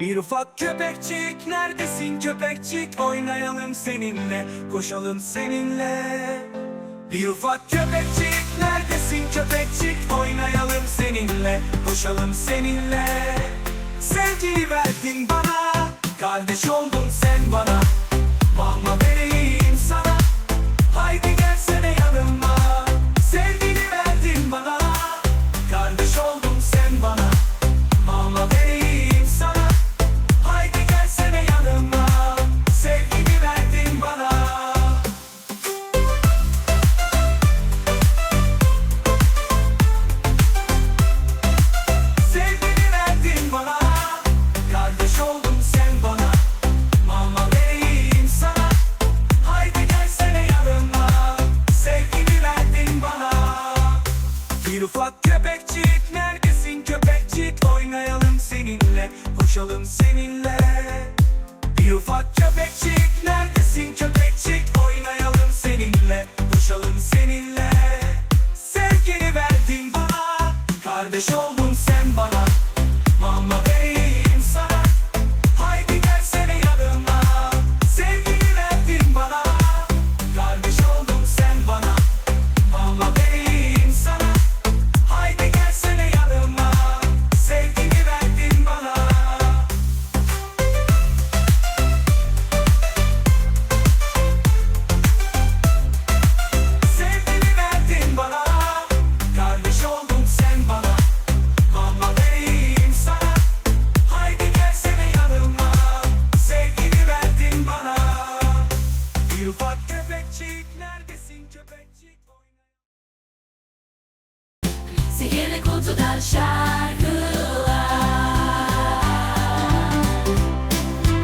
Bir ufak köpekçik neredesin köpekçik? Oynayalım seninle koşalım seninle. Bir ufak köpekçik neredesin köpekçik? Oynayalım seninle koşalım seninle. Sevgiyi verdin bana kardeş oldun sen bana. Mama ufak köpekçik neredesin köpekçik? Oynayalım seninle koşalım seninle. Bir ufak köpekçik neredesin köpekçik? Oynayalım seninle koşalım seninle. Sevgini verdin bana kardeş oldun köpekçik neredesin? Köpekçik Sihirli kutudan şarkılar